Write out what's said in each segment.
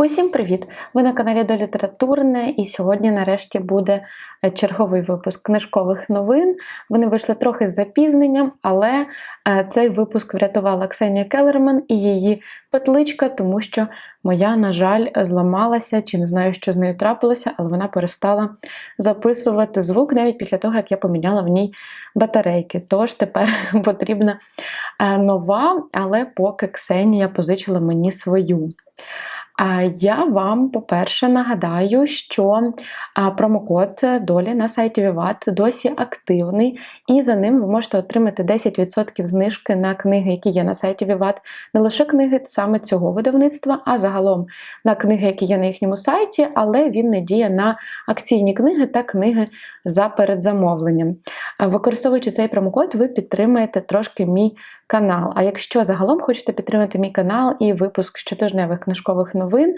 Усім привіт! Ви на каналі до Літературне, і сьогодні, нарешті, буде е, черговий випуск книжкових новин. Вони вийшли трохи з запізненням, але е, цей випуск врятувала Ксенія Келерман і її петличка, тому що моя, на жаль, зламалася, чи не знаю, що з нею трапилося, але вона перестала записувати звук навіть після того, як я поміняла в ній батарейки. Тож тепер потрібна е, нова, але поки Ксенія позичила мені свою. Я вам, по-перше, нагадаю, що промокод долі на сайті Vivat досі активний, і за ним ви можете отримати 10% знижки на книги, які є на сайті Vivat. Не лише книги саме цього видавництва, а загалом на книги, які є на їхньому сайті, але він не діє на акційні книги та книги за передзамовленням. Використовуючи цей промокод, ви підтримаєте трошки мій канал. А якщо загалом хочете підтримати мій канал і випуск щотижневих книжкових новин,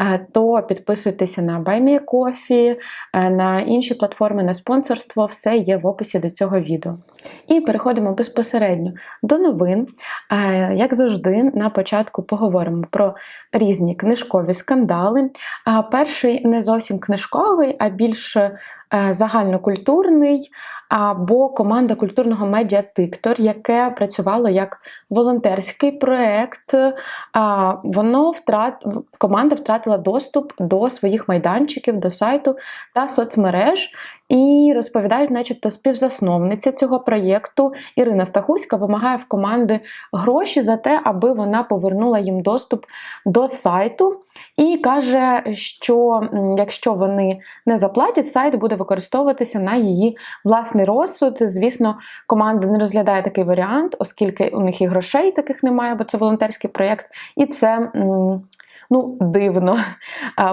е, то підписуйтеся на BuyMeACoffee, е, на інші платформи на спонсорство, все є в описі до цього відео. І переходимо безпосередньо до новин. Е, як завжди, на початку поговоримо про різні книжкові скандали. Перший не зовсім книжковий, а більш загальнокультурний або команда культурного медіа Тиктор, яке працювало як волонтерський проєкт. Воно втрат... Команда втратила доступ до своїх майданчиків, до сайту та соцмереж. І розповідають, начебто, співзасновниця цього проєкту Ірина Стахурська вимагає в команди гроші за те, аби вона повернула їм доступ до сайту. І каже, що якщо вони не заплатять, сайт буде використовуватися на її власний розсуд. Звісно, команда не розглядає такий варіант, оскільки у них і грошей таких немає, бо це волонтерський проєкт. І це ну, дивно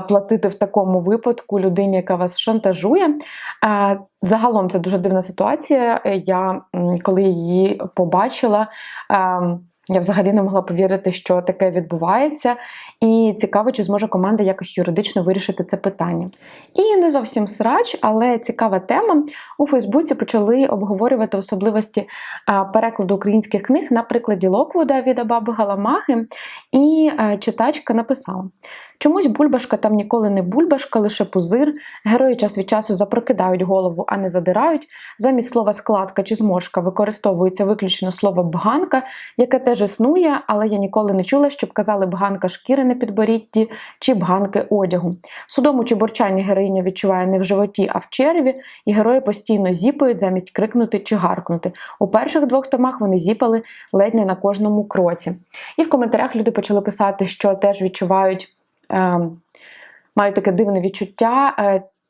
платити в такому випадку людині, яка вас шантажує. Загалом це дуже дивна ситуація. Я коли її побачила. Я взагалі не могла повірити, що таке відбувається, і цікаво, чи зможе команда якось юридично вирішити це питання. І не зовсім срач, але цікава тема. У Фейсбуці почали обговорювати особливості перекладу українських книг на прикладі Локвуда від Абаби Галамаги. І читачка написала: Чомусь бульбашка там ніколи не бульбашка, лише пузир. Герої час від часу запрокидають голову, а не задирають. Замість слова складка чи зморшка використовується виключно слово бганка, яке теж існує, але я ніколи не чула, щоб казали бганка шкіри на підборідді чи бганки одягу. Судому чи борчанні героїня відчуває не в животі, а в черві, і герої постійно зіпають замість крикнути чи гаркнути. У перших двох томах вони зіпали ледь не на кожному кроці. І в коментарях люди почали писати, що теж відчувають. Ем, маю таке дивне відчуття.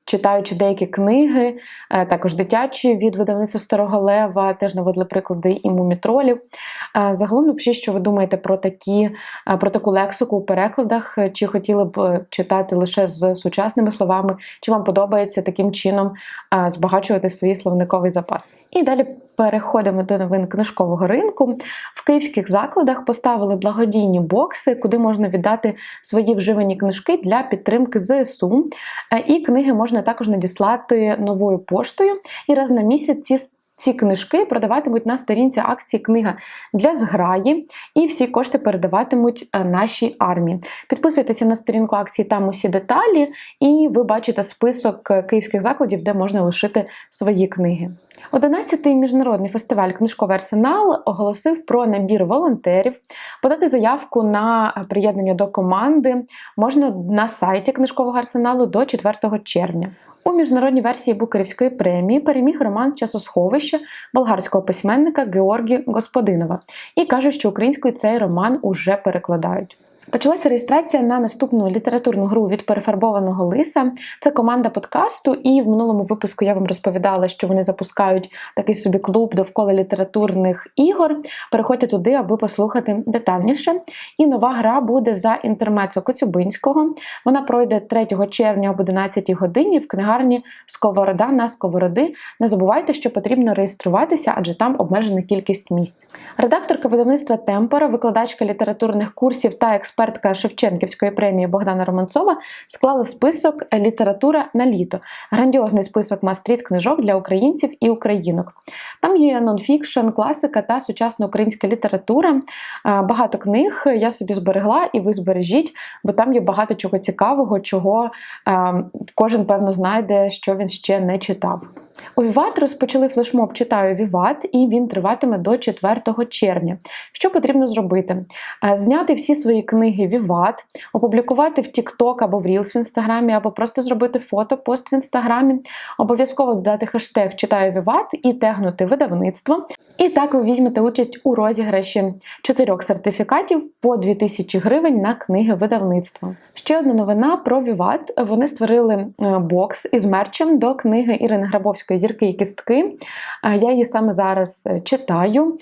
Е, читаючи деякі книги, е, також дитячі від видавництва Старого Лева, теж наводили приклади і мумітролів. Е, загалом напишіть, що ви думаєте про такі, про таку лексику у перекладах, чи хотіли б читати лише з сучасними словами, чи вам подобається таким чином збагачувати свій словниковий запас. І далі переходимо до новин книжкового ринку. В київських закладах поставили благодійні бокси, куди можна віддати свої вживані книжки для підтримки ЗСУ. Е, і книги можна також надіслати новою поштою. І раз на місяць ці ці книжки продаватимуть на сторінці акції Книга для зграї, і всі кошти передаватимуть е, нашій армії. Підписуйтеся на сторінку акції, там усі деталі, і ви бачите список е, київських закладів, де можна лишити свої книги. Одинадцятий міжнародний фестиваль Книжковий арсенал оголосив про набір волонтерів. Подати заявку на приєднання до команди можна на сайті книжкового арсеналу до 4 червня. У міжнародній версії Букерівської премії переміг роман Часосховище болгарського письменника Георгі Господинова і кажуть, що українською цей роман уже перекладають. Почалася реєстрація на наступну літературну гру від перефарбованого лиса. Це команда подкасту, і в минулому випуску я вам розповідала, що вони запускають такий собі клуб довкола літературних ігор. Переходьте туди, аби послухати детальніше. І нова гра буде за інтермецо Коцюбинського. Вона пройде 3 червня об 11 годині в книгарні Сковорода на Сковороди. Не забувайте, що потрібно реєструватися, адже там обмежена кількість місць. Редакторка видавництва Темпора, викладачка літературних курсів та експерт експертка Шевченківської премії Богдана Романцова склала список Література на літо. Грандіозний список мастріт книжок для українців і українок. Там є нонфікшн, класика та сучасна українська література. Е, Багато книг я собі зберегла, і ви збережіть, бо там є багато чого цікавого, чого е, кожен певно знайде, що він ще не читав. У Віват розпочали флешмоб Читаю Віват, і він триватиме до 4 червня. Що потрібно зробити? Е, Зняти всі свої книги Віват, опублікувати в TikTok або в Reels в інстаграмі, або просто зробити фото, пост в інстаграмі, обов'язково додати хештег Читаю Віват і тегнути видавництво. І так ви візьмете участь у розіграші чотирьох сертифікатів по 2000 гривень на книги видавництва. Ще одна новина про Віват. Вони створили е, бокс із мерчем до книги Ірини Грабовської Зірки і кістки. Е, Я її саме зараз е, читаю,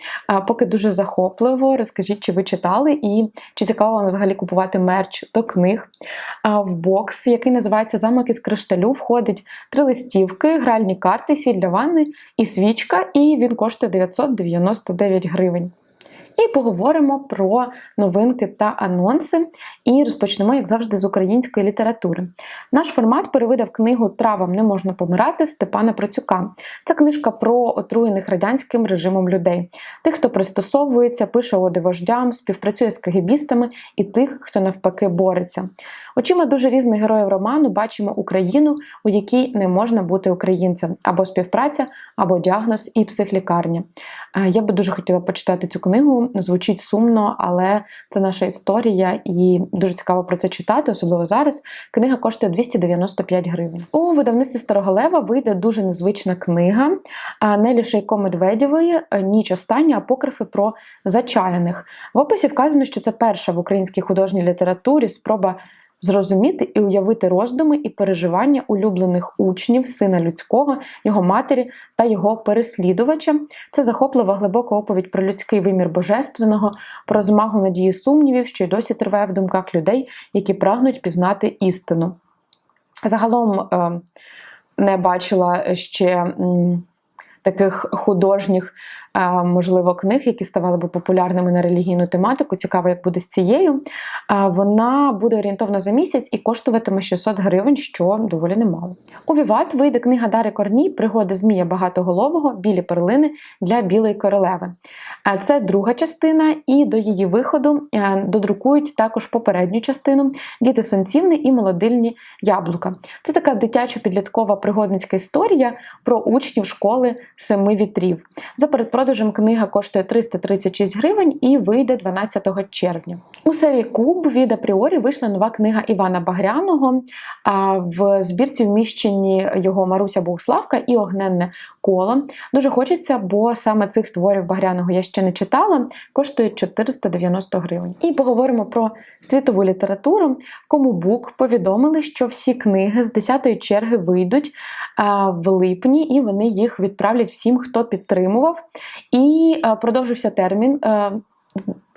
поки дуже захопливо. Розкажіть, чи ви читали і чи цікаво вам взагалі купувати мерч до книг. А В бокс, який називається Замок із кришталю, входить три листівки, гральні карти, сіль для ванни і свічка, і він коштує 999 гривень. І поговоримо про новинки та анонси. І розпочнемо, як завжди, з української літератури. Наш формат перевидав книгу Травам не можна помирати Степана Процюка. Це книжка про отруєних радянським режимом людей, тих, хто пристосовується, пише оди вождям, співпрацює з кагібістами і тих, хто навпаки бореться. Очима дуже різних героїв роману бачимо Україну, у якій не можна бути українцем, або співпраця, або діагноз і психлікарня. Е, Я би дуже хотіла почитати цю книгу. Звучить сумно, але це наша історія, і дуже цікаво про це читати, особливо зараз. Книга коштує 295 гривень. У видавництві Старого Лева вийде дуже незвична книга Нелі Шейко Медведєвої Ніч остання апокрифи про зачаяних. В описі вказано, що це перша в українській художній літературі спроба зрозуміти і уявити роздуми і переживання улюблених учнів, сина людського, його матері та його переслідувача. Це захоплива глибока оповідь про людський вимір божественного, про змагу надії сумнівів, що й досі триває в думках людей, які прагнуть пізнати істину. Загалом е, не бачила ще таких художніх, можливо, книг, які ставали би популярними на релігійну тематику. Цікаво, як буде з цією. Вона буде орієнтовна за місяць і коштуватиме 600 гривень, що доволі немало. У Віват вийде книга Дари Корній Пригоди Змія Багатоголового, білі перлини для білої королеви. Це друга частина, і до її виходу е, додрукують також попередню частину Діти сонцівни і молодильні яблука. Це така дитячо-підліткова пригодницька історія про учнів школи семи вітрів. За передпродажем книга коштує 336 гривень і вийде 12 червня. У серії Куб від Апріорі вийшла нова книга Івана Багряного. В збірці вміщені його Маруся Богуславка і Огненне коло. Дуже хочеться, бо саме цих творів Багряного я ще не читала, коштує 490 гривень. І поговоримо про світову літературу. Кому Бук повідомили, що всі книги з 10-ї черги вийдуть в липні, і вони їх відправлять всім, хто підтримував. І продовжився термін.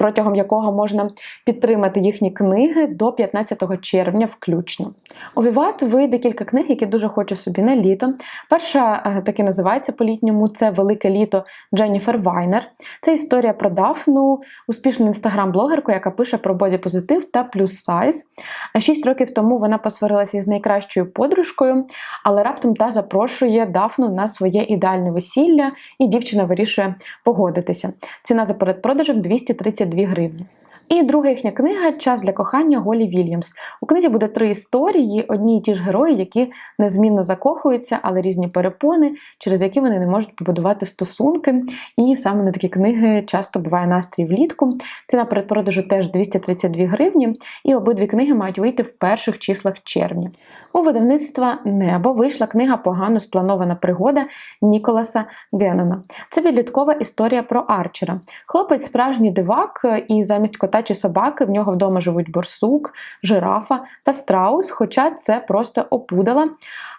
Протягом якого можна підтримати їхні книги до 15 червня, включно. У Віват вийде кілька книг, які дуже хочу собі на літо. Перша е, таки називається по-літньому це Велике літо Дженніфер Вайнер. Це історія про Дафну, успішну інстаграм-блогерку, яка пише про бодіпозитив та плюс сайз. Шість років тому вона посварилася із найкращою подружкою, але раптом та запрошує Дафну на своє ідеальне весілля, і дівчина вирішує погодитися. Ціна за передпродажем 232 гривні. І друга їхня книга Час для кохання Голі Вільямс. У книзі буде три історії, одні й ті ж герої, які незмінно закохуються, але різні перепони, через які вони не можуть побудувати стосунки. І саме на такі книги часто буває настрій влітку. Ціна передпродажу теж 232 гривні, і обидві книги мають вийти в перших числах червня. У видавництва Небо вийшла книга Погано спланована пригода Ніколаса Геннона. Це підліткова історія про Арчера. Хлопець справжній дивак, і замість кота чи собаки в нього вдома живуть борсук, жирафа та страус, хоча це просто опудала.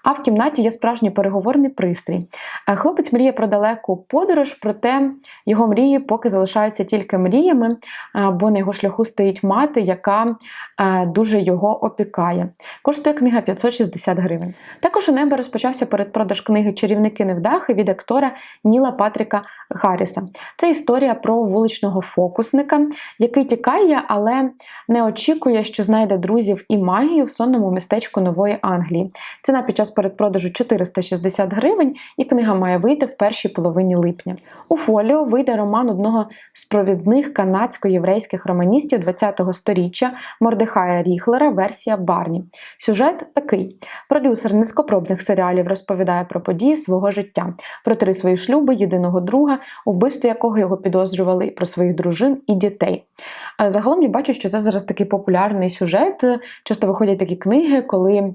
А в кімнаті є справжній переговорний пристрій. Е, Хлопець мріє про далеку подорож, проте його мрії поки залишаються тільки мріями, е, бо на його шляху стоїть мати, яка е, дуже його опікає. Коштує книга 560 гривень. Також у небо розпочався передпродаж книги Чарівники невдахи від актора Ніла Патріка Гарріса. Це історія про вуличного фокусника, який тікає, але не очікує, що знайде друзів і магію в сонному містечку Нової Англії. Ціна під час передпродажу 460 гривень, і книга має вийти в першій половині липня. У фоліо вийде роман одного з провідних канадсько-єврейських романістів ХХ століття Мордехая Ріхлера, версія Барні. Сюжет такий: продюсер низькопробних серіалів розповідає про події свого життя, про три свої шлюби, єдиного друга, у вбивстві якого його підозрювали про своїх дружин і дітей. Е, Загалом я бачу, що це зараз такий популярний сюжет. Часто виходять такі книги, коли е,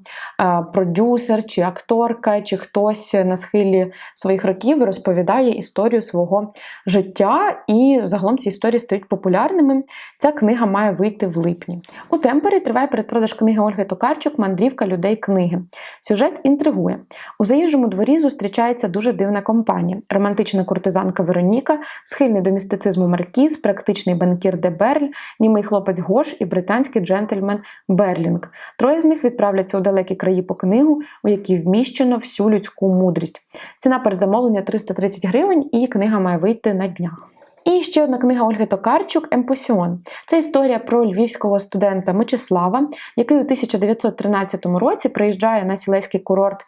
продюсер чи акторка, чи хтось на схилі своїх років розповідає історію свого життя, і загалом ці історії стають популярними. Ця книга має вийти в липні. У темпері триває передпродаж книги Ольги Токарчук Мандрівка людей книги. Сюжет інтригує. У заїжджому дворі зустрічається дуже дивна компанія: романтична куртизанка Вероніка, схильний до містицизму Маркіз, практичний банкір де Берль, німий хлопець Гош і британський джентльмен Берлінг. Троє з них відправляться у далекі краї по книгу, у якій вміщено всю людську мудрість. Ціна передзамовлення 330 гривень, і книга має вийти на днях. І ще одна книга Ольги Токарчук Емпосіон. Це історія про львівського студента Мечислава, який у 1913 році приїжджає на сілеський курорт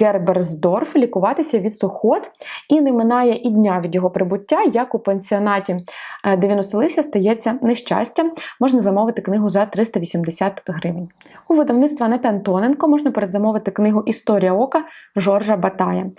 Герберсдорф лікуватися від сухот, і не минає і дня від його прибуття, як у пансіонаті, е, де він оселився, стається нещастя. Можна замовити книгу за 380 гривень. У видавництва Анети Антоненко можна передзамовити книгу Історія ока Жоржа Батая.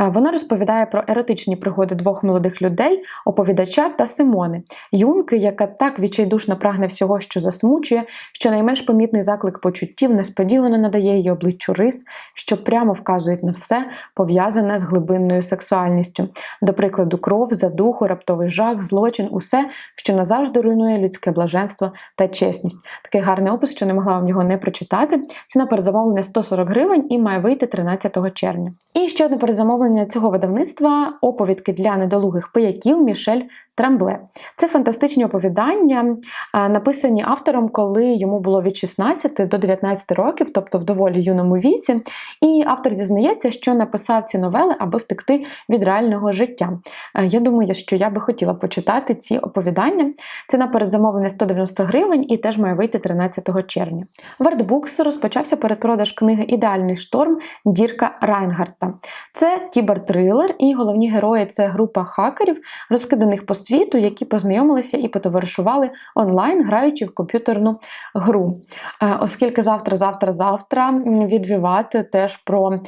Е, Вона розповідає про еротичні пригоди двох молодих людей, оповідача та Симони, юнки, яка так відчайдушно прагне всього, що засмучує, що найменш помітний заклик почуттів несподівано надає її обличчю рис, що прямо вказують на все, пов'язане з глибинною сексуальністю. До прикладу, кров, задуху, раптовий жах, злочин, усе, що назавжди руйнує людське блаженство та чесність. Такий гарний опис, що не могла вам його не прочитати. Ціна передзамовлення 140 гривень і має вийти 13 червня. І ще одне передзамовлення цього видавництва оповідки для недолугих пияків Мішель Трамбле. Це фантастичні оповідання, написані автором, коли йому було від 16 до 19 років, тобто в доволі юному віці. І автор зізнається, що написав ці новели, аби втекти від реального життя. Я думаю, що я би хотіла почитати ці оповідання. Ціна передзамовлення 190 гривень і теж має вийти 13 червня. Вардбукс розпочався передпродаж книги Ідеальний шторм Дірка Райнгарта. Це кібертрилер, і головні герої це група хакерів, розкиданих по світу, які познайомилися і потоваришували онлайн, граючи в комп'ютерну гру. Е, Оскільки завтра, завтра, завтра від Vivat теж про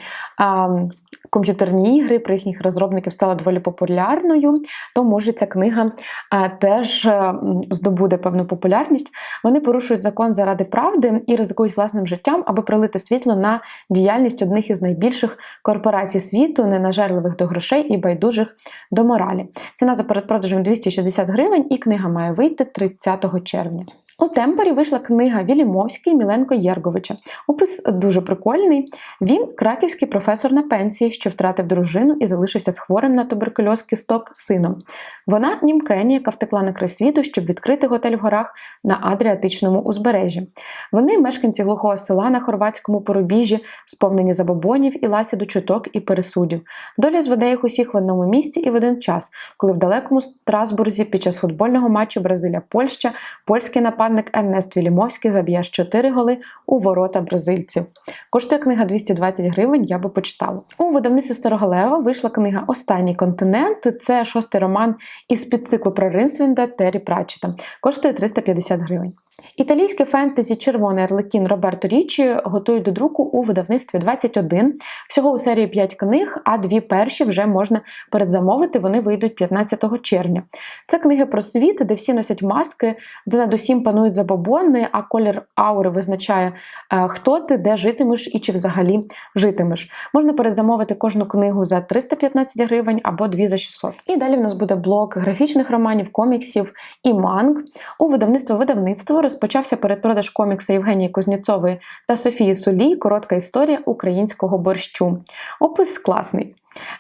комп'ютерні ігри, про їхніх розробників стала доволі популярною, то може ця книга е, теж е, здобуде певну популярність. Вони порушують закон заради правди і ризикують власним життям, аби пролити світло на діяльність одних із найбільших корпорацій світу, ненажерливих до грошей і байдужих до моралі. Ціна за передпродажем 260 гривень, і книга має вийти 30 червня. У темпері вийшла книга Вілімовський Міленко Єрговича. Опис дуже прикольний. Він краківський професор на пенсії, що втратив дружину і залишився з хворим на туберкульоз кісток сином. Вона німкені, яка втекла на край світу, щоб відкрити готель в горах на Адріатичному узбережжі. Вони мешканці глухого села на хорватському порубіжжі, сповнені забобонів і ласіду чуток і пересудів. Доля зведе їх усіх в одному місці і в один час, коли в далекому Страсбурзі під час футбольного матчу Бразилія-Польща польський нападник Ернест Вілімовський заб'є аж 4 голи у ворота бразильців. Коштує книга 220 гривень, я би почитала. У видавництві Старогалева вийшла книга Останній континент. Це шостий роман із підциклу про Ринсвінда Террі Пратчета. Коштує 350 гривень. Італійське фентезі Червоний Арлекін Роберто Річі готують до друку у видавництві 21. Всього у серії 5 книг, а дві перші вже можна передзамовити. Вони вийдуть 15 червня. Це книги про світ, де всі носять маски, де над усім панують забобони, а колір аури визначає, е, хто ти, де житимеш і чи взагалі житимеш. Можна передзамовити кожну книгу за 315 гривень або дві за 600. І далі в нас буде блок графічних романів, коміксів і манг. У видавництво видавництво розпочався передпродаж комікса Євгенії Кузнєцової та Софії Сулій Коротка історія українського борщу. Опис класний.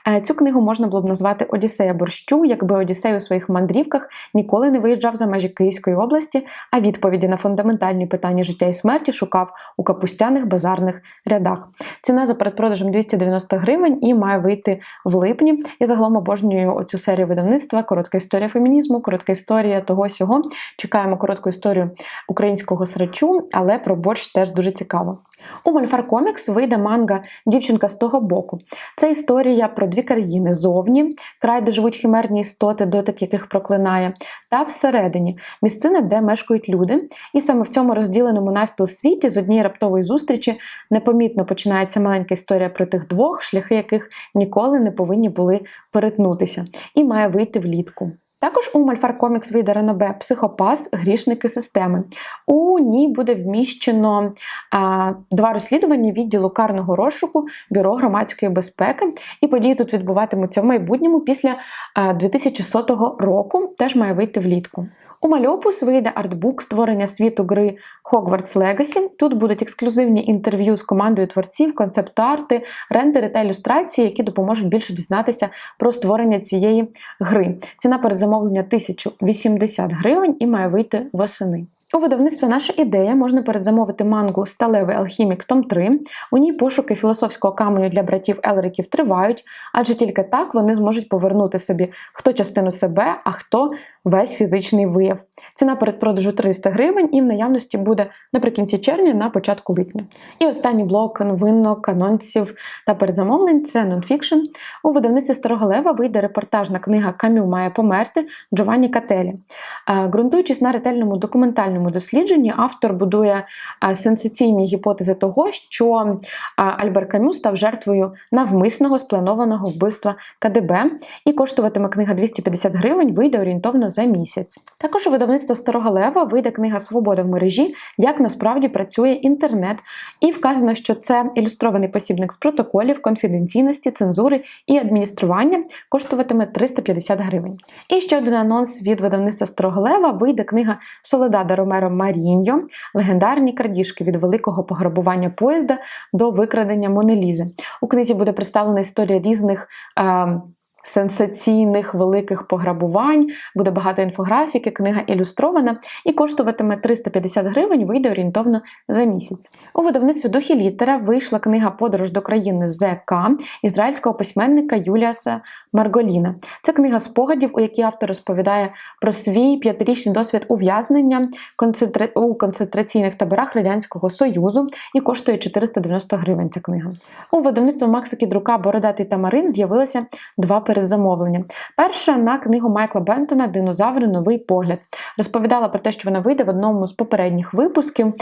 Е, Цю книгу можна було б назвати Одіссея борщу, якби Одіссей у своїх мандрівках ніколи не виїжджав за межі Київської області, а відповіді на фундаментальні питання життя і смерті шукав у капустяних базарних рядах. Ціна за передпродажем 290 гривень і має вийти в липні. Я загалом обожнюю оцю серію видавництва. Коротка історія фемінізму, коротка історія того сього. Чекаємо коротку історію українського срачу, але про борщ теж дуже цікаво. У Мальфар Комікс вийде манга Дівчинка з того боку. Це історія про дві країни зовні, край, де живуть химерні істоти, дотик яких проклинає, та всередині місцина, де мешкають люди. І саме в цьому розділеному навпіл світі з однієї раптової зустрічі непомітно починається маленька історія про тих двох, шляхи яких ніколи не повинні були перетнутися, і має вийти влітку. Також у Мальфар Комікс вийде ранобе Психопас, грішники системи. У ній буде вміщено а, два розслідування відділу карного розшуку Бюро громадської безпеки. І події тут відбуватимуться в майбутньому після а, 2100 року. Теж має вийти влітку. У Мальопус вийде артбук створення світу гри Hogwarts Legacy. Тут будуть ексклюзивні інтерв'ю з командою творців, концепт-арти, рендери та ілюстрації, які допоможуть більше дізнатися про створення цієї гри. Ціна перезамовлення 1080 гривень і має вийти восени. У видавництві наша ідея можна передзамовити мангу Сталевий алхімік Том 3. У ній пошуки філософського каменю для братів Елриків тривають, адже тільки так вони зможуть повернути собі хто частину себе, а хто весь фізичний вияв. Ціна передпродажу 300 гривень і в наявності буде наприкінці червня на початку липня. І останній блок новинок, анонсів та передзамовлень це нонфікшн. У видавництві Старого Лева вийде репортажна книга Камю має померти Джованні Кателі. Е, Ґрунтуючись на ретельному документальному дослідженні, автор будує е, сенсаційні гіпотези того, що е, Альбер Камю став жертвою навмисного спланованого вбивства КДБ, і коштуватиме книга 250 гривень, вийде орієнтовно за місяць. Також у видавництва Старого Лева вийде книга Свобода в мережі, як насправді працює інтернет, і вказано, що це ілюстрований посібник з протоколів, конфіденційності, цензури і адміністрування коштуватиме 350 гривень. І ще один анонс від видавництва Старого Лева вийде книга Соледада Ромеро Маріньо, легендарні крадіжки від великого пограбування поїзда до викрадення Монелізи. У книзі буде представлена історія різних. Е Сенсаційних великих пограбувань, буде багато інфографіки, книга ілюстрована і коштуватиме 350 гривень, вийде орієнтовно за місяць. У видавництві духі літера вийшла книга Подорож до країни ЗК ізраїльського письменника Юліаса Марголіна. Це книга спогадів, у якій автор розповідає про свій п'ятирічний досвід ув'язнення у концентраційних таборах Радянського Союзу і коштує 490 гривень. Ця книга. У видавництві Максики Друка Бородатий Тамарин з'явилося два передзамовлення. Перша на книгу Майкла Бентона Динозаври Новий погляд. Розповідала про те, що вона вийде в одному з попередніх випусків.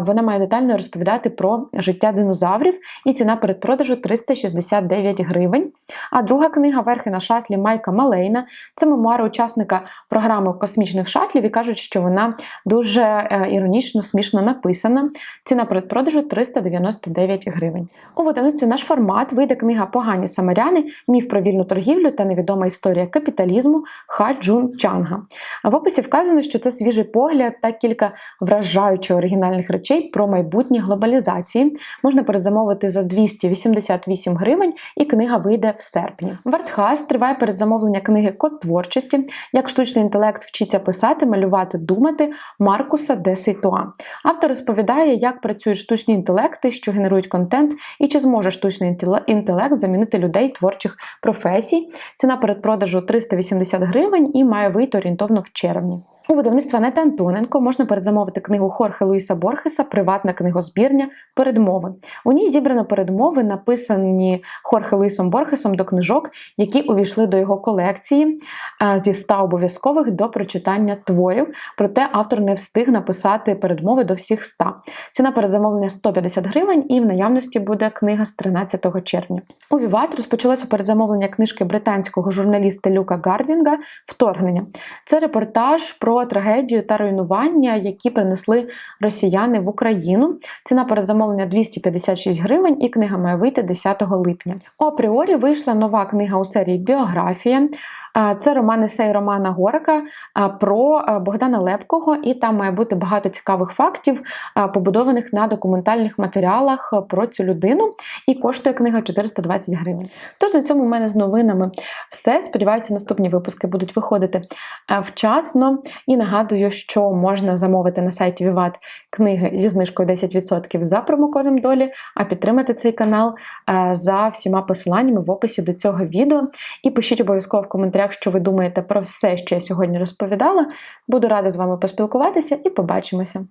Вона має детально розповідати про життя динозаврів, і ціна передпродажу 369 гривень. А друга книга Верхи на шатлі Майка Малейна це мемуари учасника програми космічних шатлів і кажуть, що вона дуже е, іронічно, смішно написана. Ціна передпродажу 399 гривень. У видавництві наш формат вийде книга Погані самаряни, міф про вільну торгівлю та невідома історія капіталізму Ха Джун Чанга. В описі вказано, що це свіжий погляд та кілька вражаючо оригінальних речей про майбутнє глобалізації. Можна передзамовити за 288 гривень, і книга вийде в серпні. В Артхас триває передзамовлення книги Код творчості, як штучний інтелект вчиться писати, малювати, думати Маркуса де Сейтуа. Автор розповідає, як працюють штучні інтелекти, що генерують контент, і чи зможе штучний інтелект замінити людей творчих професій. Ціна передпродажу 380 гривень і має вийти орієнтовно в червні. У видавництва Нета Антоненко можна передзамовити книгу Хорхе Луїса Борхеса Приватна книгозбірня Передмови. У ній зібрано передмови, написані Хорхе Луїсом Борхесом до книжок, які увійшли до його колекції зі 100 обов'язкових до прочитання творів. Проте автор не встиг написати передмови до всіх 100. Ціна передзамовлення 150 гривень, і в наявності буде книга з 13 червня. У Віват розпочалося передзамовлення книжки британського журналіста Люка Гардінга Вторгнення. Це репортаж про трагедію та руйнування, які принесли росіяни в Україну. Ціна передзамовлення 256 гривень, і книга має вийти 10 липня. Опріорі вийшла нова книга у серії Біографія. Це роман есей Романа Горика про Богдана Лепкого, і там має бути багато цікавих фактів, побудованих на документальних матеріалах про цю людину. І коштує книга 420 гривень. Тож на цьому в мене з новинами все. Сподіваюся, наступні випуски будуть виходити вчасно. І нагадую, що можна замовити на сайті Vivat книги зі знижкою 10% за промокодом долі, а підтримати цей канал за всіма посиланнями в описі до цього відео. І пишіть обов'язково в коментарях, що ви думаєте про все, що я сьогодні розповідала. Буду рада з вами поспілкуватися і побачимося.